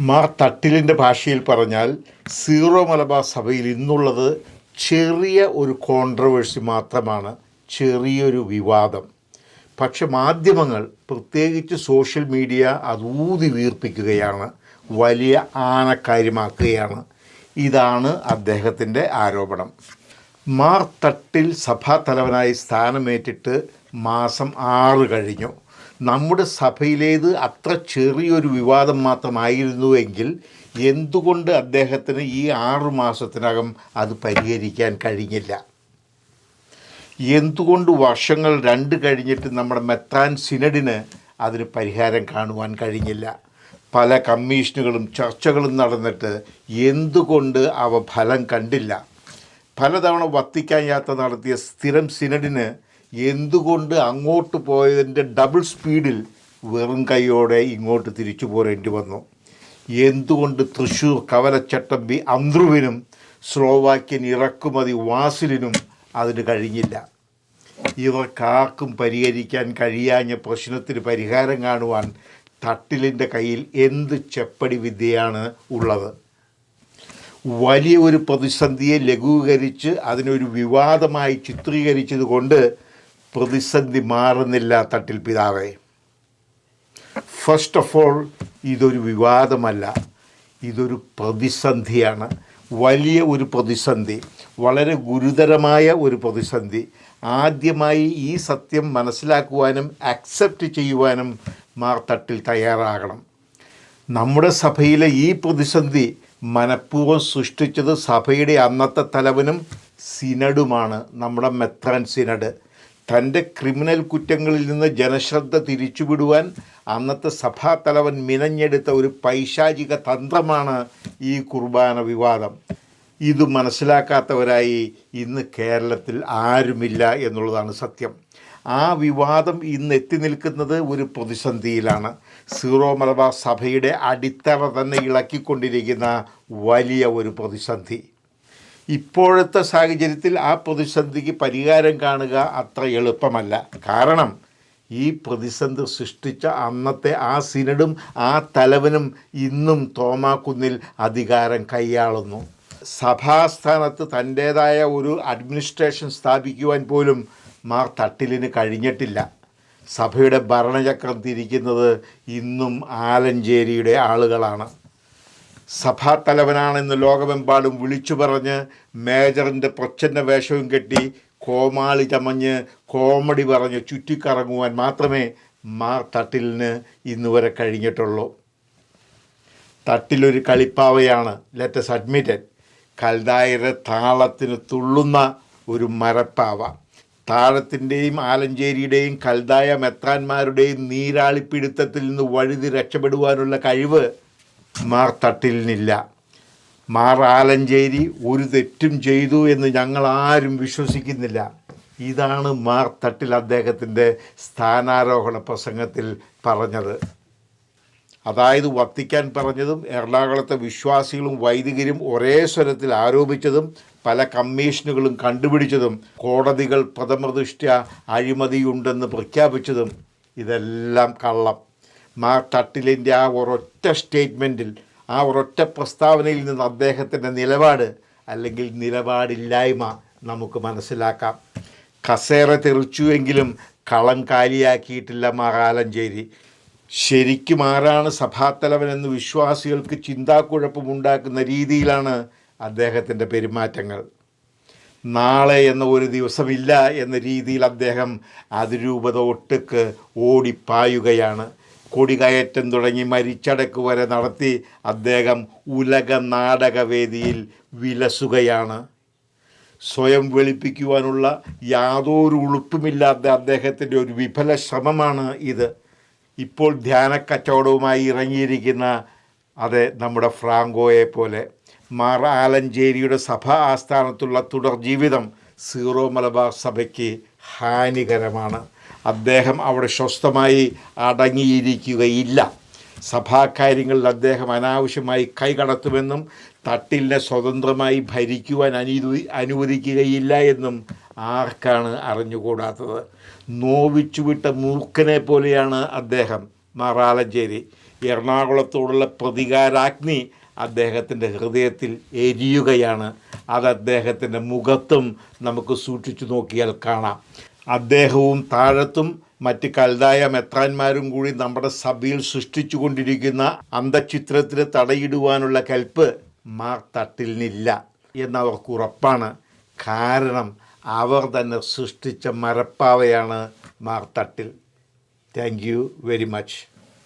മാർ തട്ടിലിന്റെ ഭാഷയിൽ പറഞ്ഞാൽ സീറോ മലബാർ സഭയിൽ ഇന്നുള്ളത് ചെറിയ ഒരു കോൺട്രവേഴ്സി മാത്രമാണ് ചെറിയൊരു വിവാദം. പക്ഷെ മാധ്യമങ്ങൾ പ്രത്യേകിച്ച് സോഷ്യൽ മീഡിയ അത് ഊതി വീർപ്പിക്കുകയാണ് വലിയ ആനക്കാര്യമാക്കുകയാണ് ഇതാണ് അദ്ദേഹത്തിന്റെ ആരോപണം. മാർ തട്ടിൽ സഭാ തലവനായി സ്ഥാനമേറ്റിട്ട് മാസം ആറ് കഴിഞ്ഞു. നമ്മുടെ സഭയിലേത് അത്ര ചെറിയൊരു വിവാദം മാത്രമായിരുന്നുവെങ്കിൽ എന്തുകൊണ്ട് അദ്ദേഹത്തിന് ഈ ആറു മാസത്തിനകം അത് പരിഹരിക്കാൻ കഴിഞ്ഞില്ല? എന്തുകൊണ്ട് വർഷങ്ങൾ രണ്ട് കഴിഞ്ഞിട്ട് നമ്മുടെ മെത്താൻ സിനഡിന് അതിന് പരിഹാരം കാണുവാൻ കഴിഞ്ഞില്ല? പല കമ്മീഷനുകളും ചർച്ചകളും നടന്നിട്ട് എന്തുകൊണ്ട് അവ ഫലം കണ്ടില്ല? പലതവണ വത്തിക്കാൻ യാത്ര നടത്തിയ സ്ഥിരം സിനഡിന് എന്തുകൊണ്ട് അങ്ങോട്ട് പോയതിന്റെ ഡബിൾ സ്പീഡിൽ വെറും കൈയോടെ ഇങ്ങോട്ട് തിരിച്ചു പോരേണ്ടി വന്നു? എന്തുകൊണ്ട് തൃശ്ശൂർ ബി അന്ത്രുവിനും സ്ലോവാക്യൻ ഇറക്കുമതി വാസിലിനും അതിന് കഴിഞ്ഞില്ല? ഇവർക്കാർക്കും പരിഹരിക്കാൻ കഴിയാഞ്ഞ പ്രശ്നത്തിന് പരിഹാരം കാണുവാൻ തട്ടിലിന്റെ കയ്യിൽ എന്ത് ചെപ്പടി വിദ്യയാണ് ഉള്ളത്? വലിയ ഒരു പ്രതിസന്ധിയെ ലഘൂകരിച്ച് അതിനൊരു വിവാദമായി ചിത്രീകരിച്ചത് കൊണ്ട് പ്രതിസന്ധി മാറുന്നില്ല തട്ടിൽ പിതാവേ. ഫസ്റ്റ് ഓഫ് ഓൾ ഇതൊരു വിവാദമല്ല. ഇതൊരു പ്രതിസന്ധിയാണ്. വലിയ ഒരു പ്രതിസന്ധി വളരെ ഗുരുതരമായ ഒരു പ്രതിസന്ധി. ആദ്യമായി ഈ സത്യം മനസ്സിലാക്കുവാനും അക്സെപ്റ്റ് ചെയ്യുവാനും മാർ തട്ടിൽ തയ്യാറാകണം. നമ്മുടെ സഭയിലെ ഈ പ്രതിസന്ധി മനഃപൂർവം സൃഷ്ടിച്ചത് സഭയുടെ അന്നത്തെ തലവനും സിനഡുമാണ്. നമ്മുടെ മെത്രാൻ സിനഡ്. തന്റെ ക്രിമിനൽ കുറ്റങ്ങളിൽ നിന്ന് ജനശ്രദ്ധ തിരിച്ചുവിടുവാൻ അന്നത്തെ സഭാ തലവൻ മിനഞ്ഞെടുത്ത ഒരു പൈശാചിക തന്ത്രമാണ് ഈ കുർബാന വിവാദം. ഇത് മനസ്സിലാക്കാത്തവരായി ഇന്ന് കേരളത്തിൽ ആരുമില്ല എന്നുള്ളതാണ് സത്യം. ആ വിവാദം ഇന്ന് എത്തി നിൽക്കുന്നത് ഒരു പ്രതിസന്ധിയിലാണ്. സീറോ മലബാർ സഭയുടെ അടിത്തറ തന്നെ ഇളക്കിക്കൊണ്ടിരിക്കുന്ന വലിയ ഒരു പ്രതിസന്ധി. ഇപ്പോഴത്തെ സാഹചര്യത്തിൽ ആ പ്രതിസന്ധിക്ക് പരിഹാരം കാണുക അത്ര എളുപ്പമല്ല. കാരണം ഈ പ്രതിസന്ധി സൃഷ്ടിച്ച അന്നത്തെ ആ സിനഡും ആ തലവനും ഇന്നും തോമാക്കുന്നിൽ അധികാരം കൈയാളുന്നു. സഭാസ്ഥാനത്ത് തന്റേതായ ഒരു അഡ്മിനിസ്ട്രേഷൻ സ്ഥാപിക്കുവാൻ പോലും മാർ തട്ടിലിന് കഴിഞ്ഞിട്ടില്ല. സഭയുടെ ഭരണചക്രം തിരിക്കുന്നത് ഇന്നും ആലഞ്ചേരിയുടെ ആളുകളാണ്. സഭാ തലവനാണെന്ന് ലോകമെമ്പാടും വിളിച്ചു പറഞ്ഞ് മേജറിന്റെ പ്രച്ഛന്ന വേഷവും കെട്ടി കോമാളി ചമഞ്ഞ് കോമഡി പറഞ്ഞ് ചുറ്റിക്കറങ്ങുവാൻ മാത്രമേ മാർ തട്ടിലിന് ഇന്ന് വരെ കഴിഞ്ഞിട്ടുള്ളൂ. തട്ടിലൊരു കളിപ്പാവയാണ് ലെറ്റസ് അഡ്മിറ്റഡ് കൽദായരെ താളത്തിന് തുള്ളുന്ന ഒരു മരപ്പാവ. താഴത്തിന്റെയും ആലഞ്ചേരിയുടെയും കൽതായ മെത്രാന്മാരുടെയും നീരാളിപ്പിടുത്തത്തിൽ നിന്ന് വഴുതി രക്ഷപ്പെടുവാനുള്ള കഴിവ് മാർ തട്ടിലിനില്ല മാർ ആലഞ്ചേരി ഒരു തെറ്റും ചെയ്തു എന്ന് ഞങ്ങൾ ആരും വിശ്വസിക്കുന്നില്ല. ഇതാണ് മാർ തട്ടിൽ അദ്ദേഹത്തിന്റെ സ്ഥാനാരോഹണ പ്രസംഗത്തിൽ പറഞ്ഞത്. അതായത് വത്തിക്കാൻ പറഞ്ഞതും എറണാകുളത്തെ വിശ്വാസികളും വൈദികരും ഒരേ സ്വരത്തിൽ ആരോപിച്ചതും പല കമ്മീഷനുകളും കണ്ടുപിടിച്ചതും കോടതികൾ പ്രഥമദൃഷ്ട്യ അഴിമതിയുണ്ടെന്ന് പ്രഖ്യാപിച്ചതും ഇതെല്ലാം കള്ളം. മാർ തട്ടിലിന്റെ ആ ഒരൊറ്റ സ്റ്റേറ്റ്മെന്റിൽ ആ ഒരൊറ്റ പ്രസ്താവനയിൽ നിന്ന് അദ്ദേഹത്തിന്റെ നിലപാട് അല്ലെങ്കിൽ നിലപാടില്ലായ്മ നമുക്ക് മനസ്സിലാക്കാം. കസേര തെറിച്ചുവെങ്കിലും കളം കാലിയാക്കിയിട്ടില്ല മഹാലഞ്ചേരി. ശരിക്കും ആരാണ് സഭാത്തലവനെന്ന് വിശ്വാസികൾക്ക് ചിന്താക്കുഴപ്പമുണ്ടാക്കുന്ന രീതിയിലാണ് അദ്ദേഹത്തിന്റെ പെരുമാറ്റങ്ങൾ. നാളെ എന്ന ഒരു ദിവസമില്ല എന്ന രീതിയിൽ അദ്ദേഹം അതിരൂപത ഒട്ടുക്ക് ഓടിപ്പായുകയാണ്. കൊടികയറ്റം തുടങ്ങി മരിച്ചടക്ക് വരെ നടത്തി അദ്ദേഹം ഉലക നാടകവേദിയിൽ വിലസുകയാണ്. സ്വയം വെളുപ്പിക്കുവാനുള്ള യാതൊരു ഉളുപ്പുമില്ലാത്ത അദ്ദേഹത്തിന്റെ ഒരു വിഫല ശ്രമമാണ് ഇത്. ഇപ്പോൾ ധ്യാനക്കച്ചവടവുമായി ഇറങ്ങിയിരിക്കുന്ന അതെ നമ്മുടെ ഫ്രാങ്കോയെ പോലെ മാർ ആലഞ്ചേരിയുടെ സഭാ ആസ്ഥാനത്തുള്ള തുടർ ജീവിതം സീറോ മലബാർ സഭയ്ക്ക് ഹാനികരമാണ്. അദ്ദേഹം അവിടെ സ്വസ്ഥമായി അടങ്ങിയിരിക്കുകയില്ല. സഭാകാര്യങ്ങളിൽ അദ്ദേഹം അനാവശ്യമായി കൈകടത്തുമെന്നും തട്ടിലിനെ സ്വതന്ത്രമായി ഭരിക്കുവാൻ അനുവദി അനുവദിക്കുകയില്ല എന്നും ആർക്കാണ് അറിഞ്ഞുകൂടാത്തത്? നോവിച്ചുവിട്ട മൂർഖനെ പോലെയാണ് അദ്ദേഹം. മാറാലഞ്ചേരി എറണാകുളത്തോടുള്ള പ്രതികാരാഗ്നി അദ്ദേഹത്തിന്റെ ഹൃദയത്തിൽ എരിയുകയാണ്. അത് അദ്ദേഹത്തിന്റെ മുഖത്തും നമുക്ക് സൂക്ഷിച്ചു നോക്കിയാൽ കാണാം. അദ്ദേഹവും താഴത്തും മറ്റ് കൽതായ മെത്രാന്മാരും കൂടി നമ്മുടെ സഭയിൽ സൃഷ്ടിച്ചു കൊണ്ടിരിക്കുന്ന അന്തചിത്രത്തിന് തടയിടുവാനുള്ള കൽപ്പ് മാർ തട്ടിലിനില്ല എന്നവർക്ക് ഉറപ്പാണ്. കാരണം അവർ തന്നെ സൃഷ്ടിച്ച മരപ്പാവയാണ് Mar Thattil. Thank you very much